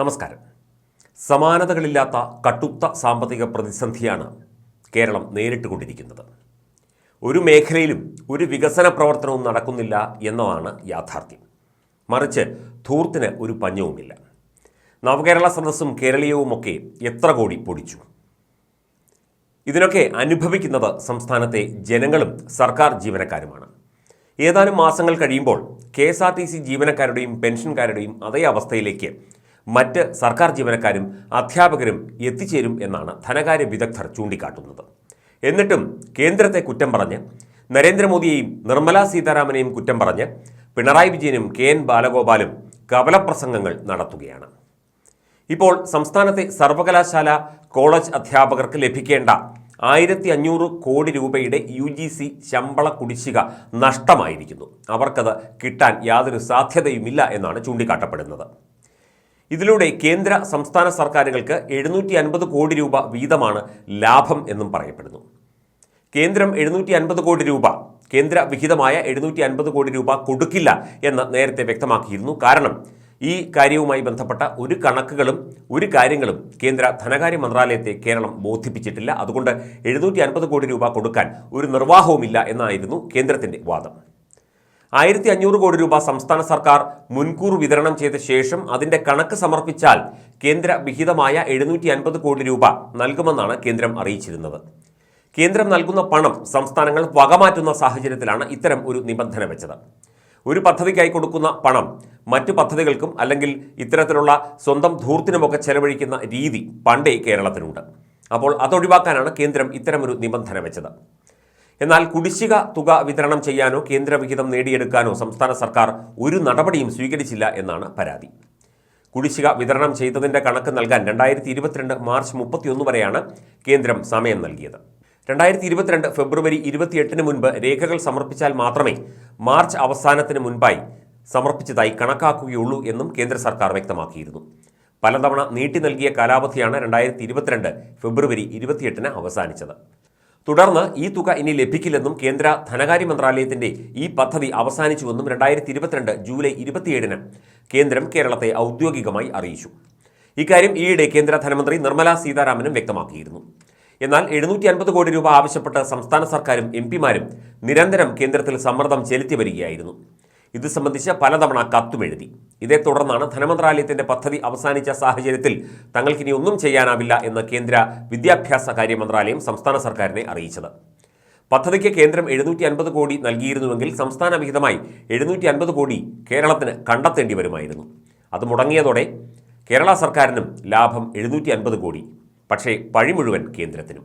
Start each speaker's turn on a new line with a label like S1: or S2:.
S1: നമസ്കാരം. സമാനതകളില്ലാത്ത കട്ടുത്ത സാമ്പത്തിക പ്രതിസന്ധിയാണ് കേരളം നേരിട്ടുകൊണ്ടിരിക്കുന്നത്. ഒരു മേഖലയിലും ഒരു വികസന പ്രവർത്തനവും നടക്കുന്നില്ല എന്നതാണ് യാഥാർത്ഥ്യം. മറിച്ച് ധൂർത്തിന് ഒരു പഞ്ഞവുമില്ല. നവകേരള സദസ്സും കേരളീയവുമൊക്കെ എത്ര കോടി പൊടിച്ചു? ഇതിനൊക്കെ അനുഭവിക്കുന്നത് സംസ്ഥാനത്തെ ജനങ്ങളും സർക്കാർ ജീവനക്കാരുമാണ്. ഏതാനും മാസങ്ങൾ കഴിയുമ്പോൾ K S R T C ജീവനക്കാരുടെയും പെൻഷൻകാരുടെയും അതേ അവസ്ഥയിലേക്ക് മറ്റ് സർക്കാർ ജീവനക്കാരും അധ്യാപകരും എത്തിച്ചേരും എന്നാണ് ധനകാര്യ വിദഗ്ധർ ചൂണ്ടിക്കാട്ടുന്നത്. എന്നിട്ടും കേന്ദ്രത്തെ കുറ്റം പറഞ്ഞ് നരേന്ദ്രമോദിയെയും നിർമ്മലാ സീതാരാമനെയും കുറ്റം പറഞ്ഞ് പിണറായി വിജയനും കെ എൻ ബാലഗോപാലും കവലപ്രസംഗങ്ങൾ നടത്തുകയാണ്. ഇപ്പോൾ സംസ്ഥാനത്തെ സർവകലാശാല കോളേജ് അധ്യാപകർക്ക് ലഭിക്കേണ്ട ആയിരത്തി അഞ്ഞൂറ് കോടി രൂപയുടെ യു ജി സി ശമ്പള കുടിശ്ശിക നഷ്ടമായിരിക്കുന്നു. അവർക്കത് കിട്ടാൻ യാതൊരു സാധ്യതയുമില്ല എന്നാണ് ചൂണ്ടിക്കാട്ടപ്പെടുന്നത്. ഇതിലൂടെ കേന്ദ്ര സംസ്ഥാന സർക്കാരുകൾക്ക് എഴുന്നൂറ്റി അൻപത് കോടി രൂപ വീതമാണ് ലാഭം എന്നും പറയപ്പെടുന്നു. കേന്ദ്രം എഴുന്നൂറ്റി അൻപത് കോടി രൂപ കേന്ദ്ര വിഹിതമായ എഴുന്നൂറ്റി അൻപത് കോടി രൂപ കൊടുക്കില്ല എന്ന് നേരത്തെ വ്യക്തമാക്കിയിരുന്നു. കാരണം ഈ കാര്യവുമായി ബന്ധപ്പെട്ട ഒരു കണക്കുകളും ഒരു കാര്യങ്ങളും കേന്ദ്ര ധനകാര്യ മന്ത്രാലയത്തെ കേരളം ബോധിപ്പിച്ചിട്ടില്ല. അതുകൊണ്ട് എഴുന്നൂറ്റി കോടി രൂപ കൊടുക്കാൻ ഒരു നിർവാഹവുമില്ല എന്നായിരുന്നു കേന്ദ്രത്തിന്റെ വാദം. ആയിരത്തി അഞ്ഞൂറ് കോടി രൂപ സംസ്ഥാന സർക്കാർ മുൻകൂർ വിതരണം ചെയ്ത ശേഷം അതിന്റെ കണക്ക് സമർപ്പിച്ചാൽ കേന്ദ്ര വിഹിതമായ എഴുന്നൂറ്റി അൻപത് കോടി രൂപ നൽകുമെന്നാണ് കേന്ദ്രം അറിയിച്ചിരുന്നത്. കേന്ദ്രം നൽകുന്ന പണം സംസ്ഥാനങ്ങൾ വകമാറ്റുന്ന സാഹചര്യത്തിലാണ് ഇത്തരം ഒരു നിബന്ധന വെച്ചത്. ഒരു പദ്ധതിക്കായി കൊടുക്കുന്ന പണം മറ്റു പദ്ധതികൾക്കും അല്ലെങ്കിൽ ഇത്തരത്തിലുള്ള സ്വന്തം ധൂർത്തിനുമൊക്കെ ചെലവഴിക്കുന്ന രീതി പണ്ടേ കേരളത്തിലുണ്ട് അപ്പോൾ അതൊഴിവാക്കാനാണ് കേന്ദ്രം ഇത്തരമൊരു നിബന്ധന വെച്ചത്. എന്നാൽ കുടിശ്ശിക തുക വിതരണം ചെയ്യാനോ കേന്ദ്രവിഹിതം നേടിയെടുക്കാനോ സംസ്ഥാന സർക്കാർ ഒരു നടപടിയും സ്വീകരിച്ചില്ല എന്നാണ് പരാതി. കുടിശ്ശിക വിതരണം ചെയ്തതിന്റെ കണക്ക് നൽകാൻ രണ്ടായിരത്തി ഇരുപത്തിരണ്ട് മാർച്ച് മുപ്പത്തിയൊന്ന് വരെയാണ് കേന്ദ്രം സമയം നൽകിയത്. രണ്ടായിരത്തി ഇരുപത്തിരണ്ട് ഫെബ്രുവരി ഇരുപത്തിയെട്ടിന് മുൻപ് രേഖകൾ സമർപ്പിച്ചാൽ മാത്രമേ മാർച്ച് അവസാനത്തിന് മുൻപായി സമർപ്പിച്ചതായി കണക്കാക്കുകയുള്ളൂ എന്നും കേന്ദ്ര സർക്കാർ വ്യക്തമാക്കിയിരുന്നു. പലതവണ നീട്ടി നൽകിയ കാലാവധിയാണ് രണ്ടായിരത്തി ഫെബ്രുവരി ഇരുപത്തിയെട്ടിന് അവസാനിച്ചത്. തുടർന്ന് ഈ തുക ഇനി ലഭിക്കില്ലെന്നും കേന്ദ്ര ധനകാര്യ മന്ത്രാലയത്തിന്റെ ഈ പദ്ധതി അവസാനിച്ചുവെന്നും രണ്ടായിരത്തി ഇരുപത്തിരണ്ട് ജൂലൈ ഇരുപത്തിയേഴിന് കേന്ദ്രം കേരളത്തെ ഔദ്യോഗികമായി അറിയിച്ചു. ഇക്കാര്യം ഈയിടെ കേന്ദ്ര ധനമന്ത്രി നിർമ്മല സീതാരാമനും വ്യക്തമാക്കിയിരുന്നു. എന്നാൽ എഴുന്നൂറ്റി അൻപത് കോടി രൂപ ആവശ്യപ്പെട്ട് സംസ്ഥാന സർക്കാരും എം പിമാരും നിരന്തരം കേന്ദ്രത്തിൽ സമ്മർദ്ദം ചെലുത്തി വരികയായിരുന്നു. ഇത് സംബന്ധിച്ച് പലതവണ കത്തുമെഴുതി ഇതേ തുടർന്നാണ് ധനമന്ത്രാലയത്തിന്റെ പദ്ധതി അവസാനിച്ച സാഹചര്യത്തിൽ തങ്ങൾക്കിനി ഒന്നും ചെയ്യാനാവില്ല എന്ന് കേന്ദ്ര വിദ്യാഭ്യാസ കാര്യ മന്ത്രാലയം സംസ്ഥാന സർക്കാരിനെ അറിയിച്ചത്. പദ്ധതിക്ക് കേന്ദ്രം എഴുന്നൂറ്റി അൻപത് കോടി നൽകിയിരുന്നുവെങ്കിൽ സംസ്ഥാന വിഹിതമായി എഴുന്നൂറ്റി അൻപത് കോടി കേരളത്തിന് കണ്ടെത്തേണ്ടി വരുമായിരുന്നു. അത് മുടങ്ങിയതോടെ കേരള സർക്കാരിനും ലാഭം എഴുന്നൂറ്റി അൻപത് കോടി. പക്ഷേ പഴി മുഴുവൻ കേന്ദ്രത്തിനും.